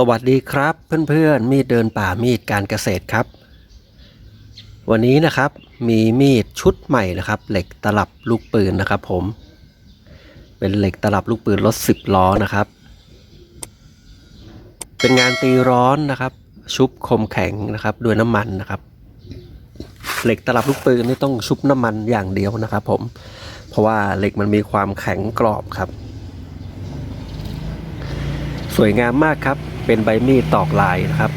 สวัสดีครับเพื่อนๆ มีดเดินป่ามีดการเกษตรครับ วันนี้นะครับมีมีดชุดใหม่นะครับ เหล็กตลับลูกปืนนะครับ ผม เป็นเหล็กตลับลูกปืนรถสิบล้อนะครับ เป็นงานตีร้อนนะครับ ชุบคมแข็งนะครับด้วยน้ำมันนะครับ เหล็กตลับลูกปืนนี่ต้องชุบน้ำมันอย่างเดียวนะครับ ผม เพราะว่าเหล็กมันมีความแข็งกรอบครับสวยงามมากครับ เป็นใบมีดตอกลายนะครับ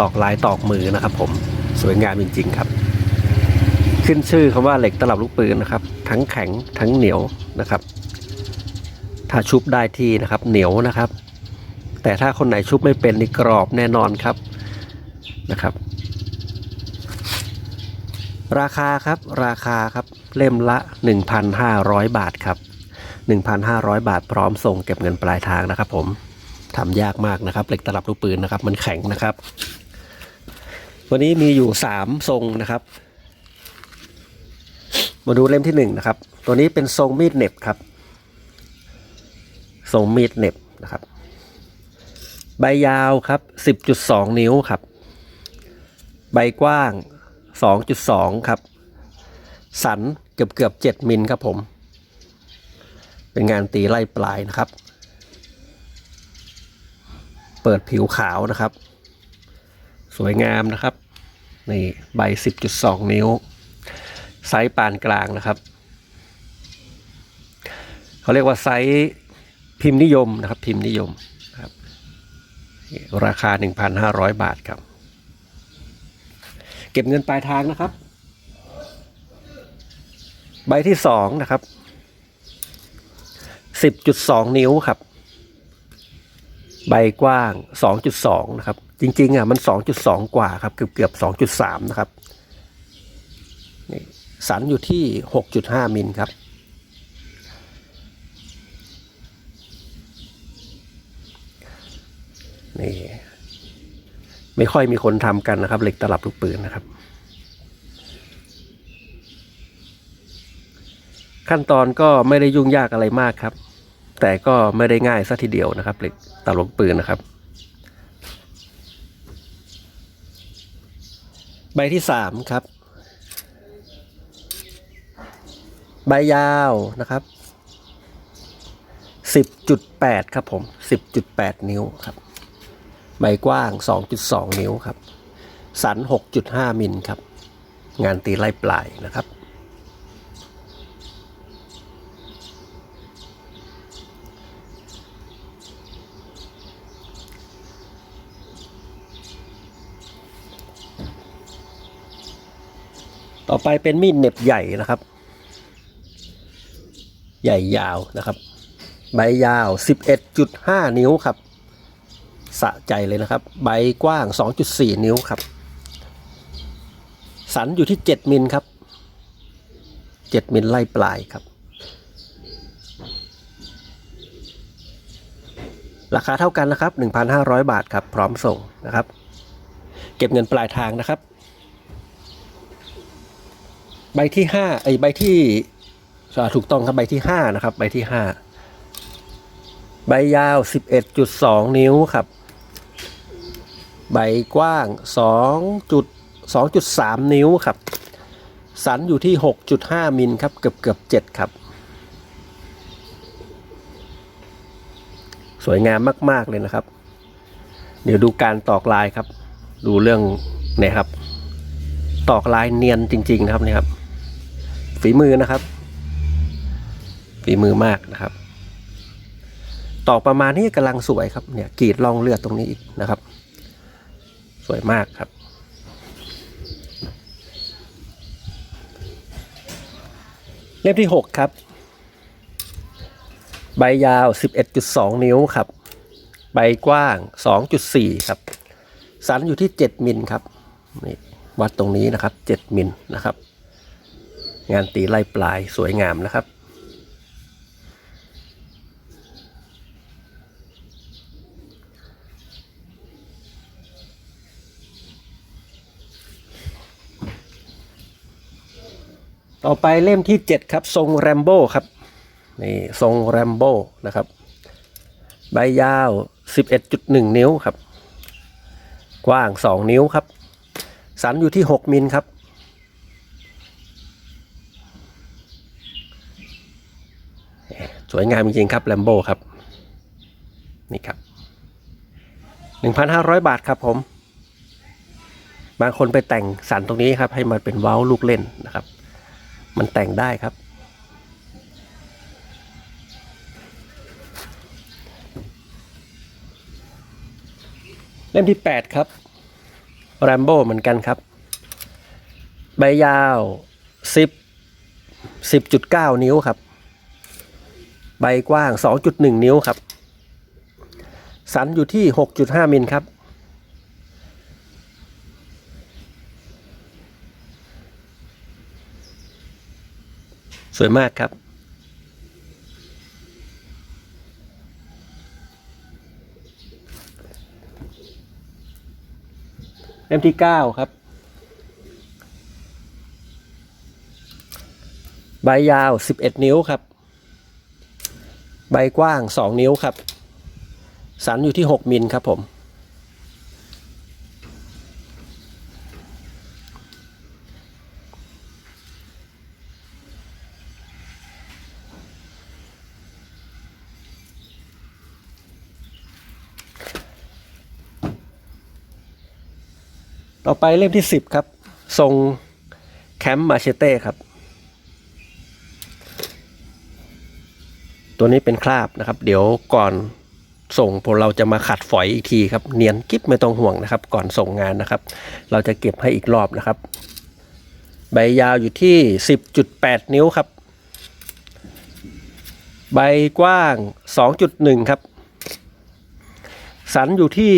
ตอกลายตอกมือนะครับ ผมสวยงามจริงๆครับ ขึ้นชื่อคำว่าเหล็กตลับลูกปืนนะครับ ทั้งแข็งทั้งเหนียวนะครับ ถ้าชุบได้ที่นะครับ เหนียวนะครับ แต่ถ้าคนไหนชุบไม่เป็นนี่กรอบแน่นอนครับนะครับ ราคาครับราคาครับเล่มละ 1,500 บาทครับ1,500 บาทพร้อมส่งเก็บเงินปลายทางนะครับผม ทำยากมากนะครับเหล็กตลับลูกปืนนะครับ มันแข็งนะครับ วันนี้มีอยู่3ทรงนะครับ มาดูเล่มที่1นะครับ ตัวนี้เป็นทรงมีดเน็บครับ ทรงมีดเน็บนะครับ ใบยาวครับ10.2นิ้วครับ ใบกว้าง2.2ครับ สันเกือบเกือบ7มิลครับผม เป็นงานตีไล่ปลายนะครับ เปิดผิวขาวนะครับ สวยงามนะครับ นี่ใบ 10.2 นิ้ว ไซส์ปานกลางนะครับ เขาเรียกว่าไซส์พิมพ์นิยมนะครับ พิมพ์นิยมนะครับราคา 1,500 บาทครับ เก็บเงินปลายทางนะครับ ใบที่สองนะครับสิบจุดสองนิ้วครับ ใบกว้างสองจุดสองนะครับ จริงๆอะมันสองจุดสองกว่าครับ เกือบเกือบสองจุดสามนะครับนี่สันอยู่ที่หกจุดห้ามิลครับ นี่ ไม่ค่อยมีคนทำกันนะครับ เหล็กตลับลูกปืนนะครับ ขั้นตอนก็ไม่ได้ยุ่งยากอะไรมากครับ แต่ก็ไม่ได้ง่ายซะทีเดียวนะครับเหล็ก ตลับลูกปืนนะครับ ใบที่สามครับ ใบยาวนะครับสิบจุดแปดครับผมสิบจุดแปดนิ้วครับ ใบกว้าง2.2นิ้วครับ สัน6.5มิลครับ งานตีไล่ปลายนะครับ ต่อไปเป็นมีดเน็บใหญ่นะครับ ใหญ่ยาวนะครับ ใบยาว 11.5 นิ้วครับ สะใจเลยนะครับ ใบกว้าง 2.4 นิ้วครับ สันอยู่ที่ 7 มิลครับ 7 มิลไล่ปลายครับ ราคาเท่ากันนะครับ 1,500 บาทครับ พร้อมส่งนะครับ เก็บเงินปลายทางนะครับ ใบที่5ไอยใบที่ถูกต้องครับใบที่5นะครับ ใบที่5ใบยาว 11.2 นิ้วครับ ใบกว้าง2จุด2.3 นิ้วครับ สันอยู่ที่ 6.5 มิลครับ เกือบเกือบ7ครับ สวยงามมาก ๆ เลยนะครับ เดี๋ยวดูการตอกลายครับ ดูเรื่องเนี่ยครับ ตอกลายเนียนจริง ๆ นะครับเนี่ยครับ ฝีมือนะครับ ฝีมือมากนะครับตอกประมาณนี้กำลังสวยครับ เนี่ยกรีดร่องเลือดตรงนี้อีกนะครับ สวยมากครับ เล่มที่ 6 ครับ ใบยาว 11.2 นิ้วครับ ใบกว้าง 2.4 ครับ สันอยู่ที่ 7 มิลครับนี่วัดตรงนี้นะครับ 7 มิลนะครับ งานตีไล่ปลายสวยงามนะครับ ต่อไปเล่มที่ 7 ครับ ทรงแรมโบ้ครับนี่ทรงแรมโบ้นะครับ ใบยาว 11.1 นิ้วครับ กว้าง 2 นิ้วครับ สันอยู่ที่ 6 มิลครับ สวยงามจริงๆครับแลมโบครับ นี่ครับ 1,500 บาทครับผม บางคนไปแต่งสันตรงนี้ครับ ให้มันเป็นเว้าลูกเล่นนะครับ มันแต่งได้ครับ เล่มที่ 8 ครับแรมโบ้เหมือนกันครับ ใบยาว 10 10.9 นิ้วครับ ใบกว้าง 2.1 นิ้วครับ สันอยู่ที่ 6.5 มิลครับ สวยมากครับเล่มที่9ครับ ใบยาว11นิ้วครับ ใบกว้าง 2 นิ้วครับ สันอยู่ที่ 6 มิลครับผม ต่อไปเล่มที่ 10 ครับ ทรงแคมป์มาเชเต้ครับ ตัวนี้เป็นคราบนะครับ เดี๋ยวก่อนส่งพวกเราจะมาขัดฝอยอีกทีครับ เนียนกิ๊บไม่ต้องห่วงนะครับ ก่อนส่งงานนะครับ เราจะเก็บให้อีกรอบนะครับ ใบยาวอยู่ที่ 10.8 นิ้วครับ ใบกว้าง 2.1 ครับ สันอยู่ที่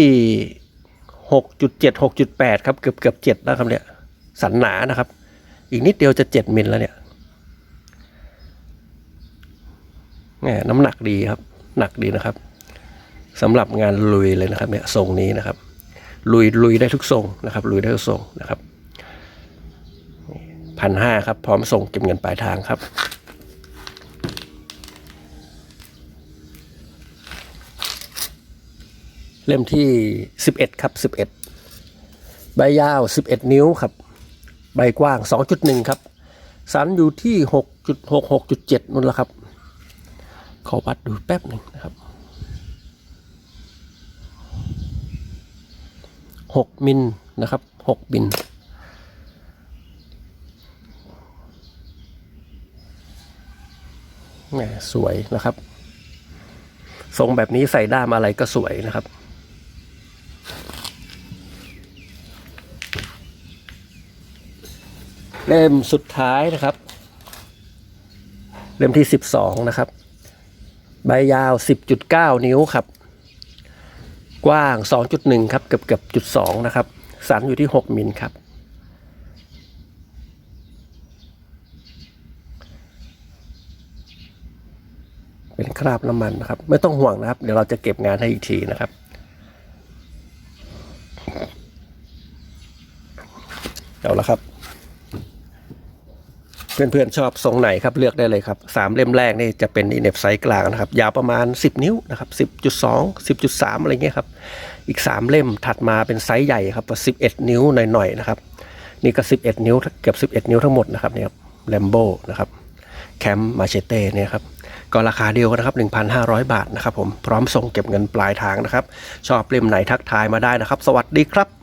6.7 6.8 ครับ เกือบเกือบ7แล้วครับเนี่ย สันหนานะครับ อีกนิดเดียวจะ 7 มิลแล้วเนี่ย แหมน้ำหนักดีครับ หนักดีนะครับสำหรับงานลุยเลยนะครับเนี่ยทรงนี้นะครับ ลุยลุยได้ทุกทรงนะครับ ลุยได้ทุกทรงนะครับพันห้าครับ พร้อมส่งเก็บเงินปลายทางครับเล่มที่ 11 ครับ 11 ใบยาว 11 นิ้วครับ ใบกว้าง 2.1 ครับ สันอยู่ที่ 6.6 6.7นั่นละครับ ขอวัดดูแป๊บหนึ่งนะครับหกมิลนะครับหกมิลแหมสวยนะครับ ทรงแบบนี้ใส่ด้ามอะไรก็สวยนะครับเล่มสุดท้ายนะครับ เล่มที่สิบสองนะครับ ใบยาว 10.9 นิ้วครับ กว้าง 2.1 ครับเกือบเกือบจุด2นะครับ สันอยู่ที่ 6 มิลครับ เป็นคราบน้ำมันนะครับ ไม่ต้องห่วงนะครับ เดี๋ยวเราจะเก็บงานให้อีกทีนะครับเอาละครับ เพื่อนๆชอบทรงไหนครับเลือกได้เลยครับสามเล่มแรกนี่จะเป็นอีเน็บไซส์กลางนะครับยาวประมาณ 10 นิ้วนะครับ10.2 10.3 อะไรเงี้ยครับอีก 3 เล่มถัดมาเป็นไซส์ใหญ่ครับ11 นิ้วหน่อยๆนะครับนี่ก็ 11 นิ้วเกือบ11 นิ้วทั้งหมดนะครับเนี่ยแลมโบนะครับแคมมาเชเต้เนี่ยครับก็ราคาเดียวกันนะครับ 1,500 บาทนะครับผมพร้อมส่งเก็บเงินปลายทางนะครับ ชอบเล่มไหนทักทายมาได้นะครับ สวัสดีครับ